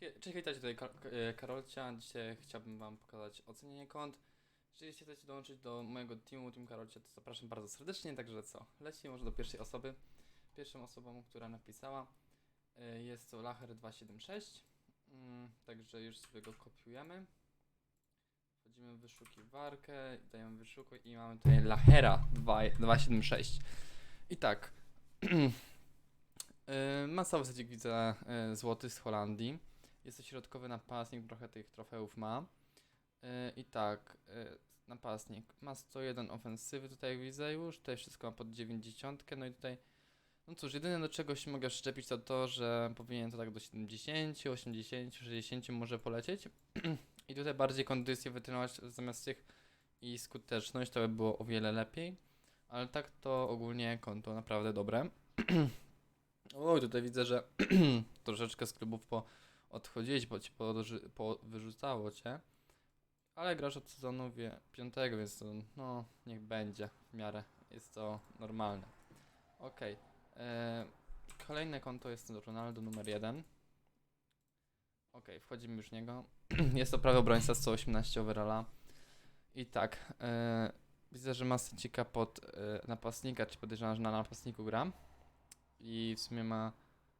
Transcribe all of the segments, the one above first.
Cześć, witajcie, tutaj e, Karolcia. Dzisiaj chciałbym wam pokazać ocenienie kont. Jeżeli chcecie dołączyć do mojego teamu, Team Karolcia, to zapraszam bardzo serdecznie, także co, lecimy może do pierwszej osoby. Pierwszą osobą, która napisała e, jest to Lacher276, mm, także już sobie go kopiujemy. Wchodzimy w wyszukiwarkę, dajemy wyszukuj i mamy tutaj Lachera 276. I tak, Yy, Ma cały secik, widzę, yy, złoty z Holandii. Jest to środkowy napastnik, trochę tych trofeów ma. Yy, I tak, yy, napastnik ma 101 ofensywy, tutaj widzę już, tutaj wszystko ma pod 90, no i tutaj, no cóż, jedyne do czego się mogę szczepić to to, że powinien to tak do 70, 80, 60 może polecieć. I tutaj bardziej kondycję wytrenować zamiast tych i skuteczność, to by było o wiele lepiej. Ale tak to ogólnie konto naprawdę dobre. Oj, tutaj widzę, że troszeczkę z klubów po odchodziłeś, bo ci podży- po wyrzucało cię. Ale grasz od sezonu wie, piątego, więc to, no, niech będzie w miarę. Jest to normalne. Okej. e, Kolejne konto jest Ronaldo numer jeden. Okej, wchodzimy już w niego. jest to prawy obrońca 118 overalla. I tak, e, widzę, że ma secika pod e, napastnika, czy podejrzewam, że na napastniku gra i w sumie ma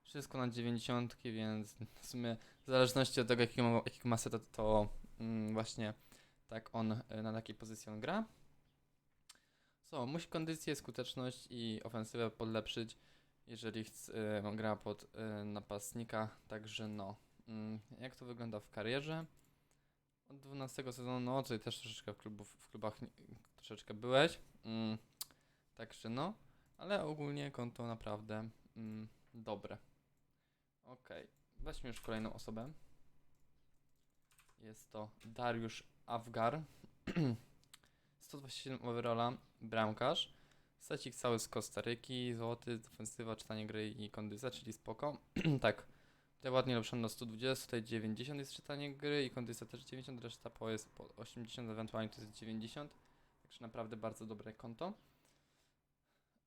wszystko na 90, więc w sumie w zależności od tego, jakiego ma, jakiego ma to mm, właśnie tak on y, na takiej pozycji on gra. Co, musi kondycję, skuteczność i ofensywę podlepszyć, jeżeli chce, y, on gra pod y, napastnika, także no. Mm, jak to wygląda w karierze? Od 12 sezonu, no tutaj też troszeczkę w, klubów, w klubach nie- troszeczkę byłeś, mm, także no. Ale ogólnie konto naprawdę mm, dobre. Okej, weźmy już kolejną osobę. Jest to Dariusz Awgar. 127 overalla, bramkarz. Secik cały z Kostaryki, złoty, defensywa, czytanie gry i kondycja, czyli spoko. tak, tutaj ładnie lepszą do 120, tutaj 90 jest czytanie gry i kondycja też 90, reszta po jest po 80, ewentualnie to jest 90. Także naprawdę bardzo dobre konto.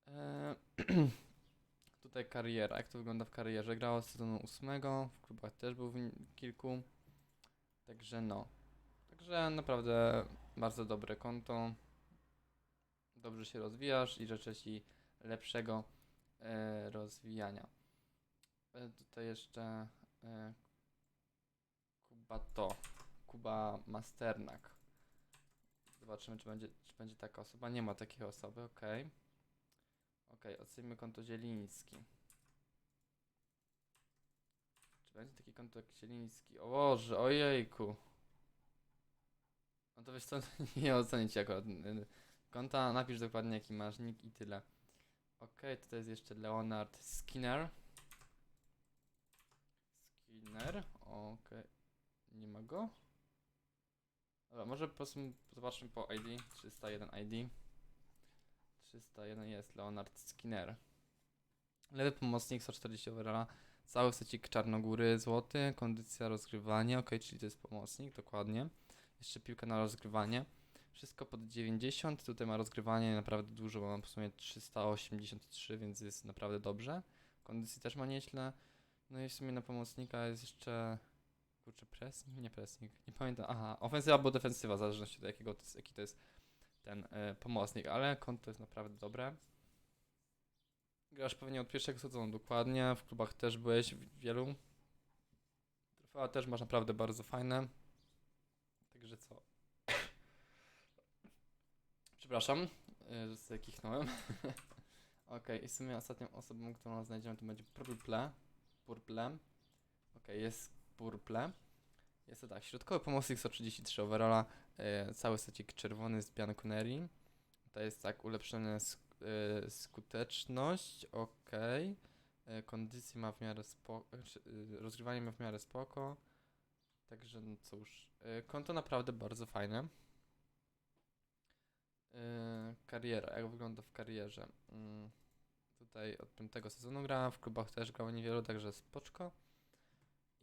Eee, tutaj kariera. Jak to wygląda w karierze? Grał od sezonu 8, w klubach też był w kilku. Także no. Także naprawdę bardzo dobre konto. Dobrze się rozwijasz i życzę Ci lepszego e, rozwijania. E, tutaj jeszcze e, Kuba to. Kuba Masternak. Zobaczymy, czy będzie, czy będzie taka osoba. Nie ma takiej osoby, okej. Okej, ocenimy konto Zieliński. Czy będzie taki konto jak Zieliński? O Boże, ojejku. No to wiesz co, nie ocenić jako y, konta, napisz dokładnie jaki masz nick i tyle. Okej, tutaj jest jeszcze Leonard Skinner. Skinner, okej. Nie ma go? Dobra, może po prostu zobaczmy po ID, 301 ID. 301 jest Leonard Skinner. Lewy pomocnik 140 overalla. Cały secik czarnogóry złoty. Kondycja rozgrywanie. Ok, czyli to jest pomocnik, dokładnie. Jeszcze piłka na rozgrywanie. Wszystko pod 90. Tutaj ma rozgrywanie naprawdę dużo, bo mam w sumie 383, więc jest naprawdę dobrze. Kondycji też ma nieźle. No i w sumie na pomocnika jest jeszcze. Kurczę, pressing? Nie pressing. Nie pamiętam. Aha, ofensywa albo defensywa, w zależności od jakiego to jest, jaki to jest ten e, pomocnik, ale konto jest naprawdę dobre. Grasz pewnie od pierwszego sezonu dokładnie, w klubach też byłeś w wielu. Trofea też masz naprawdę bardzo fajne. Także co? Przepraszam, e, że sobie kichnąłem. Okej, i w sumie ostatnią osobą, którą znajdziemy to będzie Purple. Purple. Okej, jest Purple. Jest to tak, środkowy pomocnik 133 overalla, e, cały secik czerwony z Bianconeri. To jest tak, ulepszone sk e, skuteczność, ok. E, kondycji ma w miarę spoko, e, rozgrywanie ma w miarę spoko. Także no cóż, konto naprawdę bardzo fajne. Kariera, jak wygląda w karierze? Mm, tutaj od piątego sezonu grałem, w klubach też grałem niewielu, także spoczko.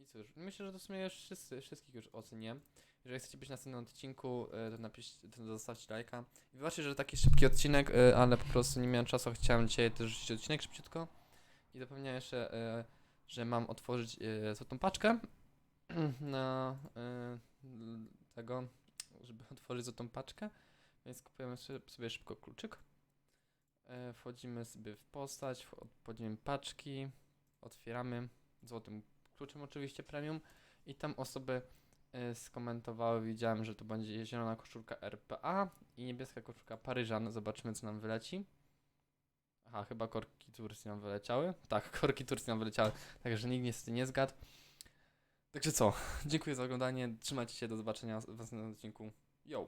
I cóż, myślę, że to w sumie już wszyscy, wszystkich już ocenię. Jeżeli chcecie być na następnym odcinku, e, to napiszcie, to zostawcie lajka. I wybaczcie, że taki szybki odcinek, e, ale po prostu nie miałem czasu, chciałem dzisiaj też rzucić odcinek szybciutko. I zapomniałem jeszcze, e, że mam otworzyć złotą paczkę. na tego, żeby otworzyć za tą paczkę, więc kupujemy sobie, szybko kluczyk. Wchodzimy sobie w postać, wch- wchodzimy paczki, otwieramy złotym kluczem oczywiście premium i tam osoby e, skomentowały, widziałem, że to będzie zielona koszulka RPA i niebieska koszulka Paryżan. Zobaczymy co nam wyleci. Aha, chyba korki Turcji nam wyleciały. Tak, korki Turcji nam wyleciały, także nikt niestety nie zgadł. Także co, dziękuję za oglądanie, trzymajcie się, do zobaczenia w następnym odcinku. Yo!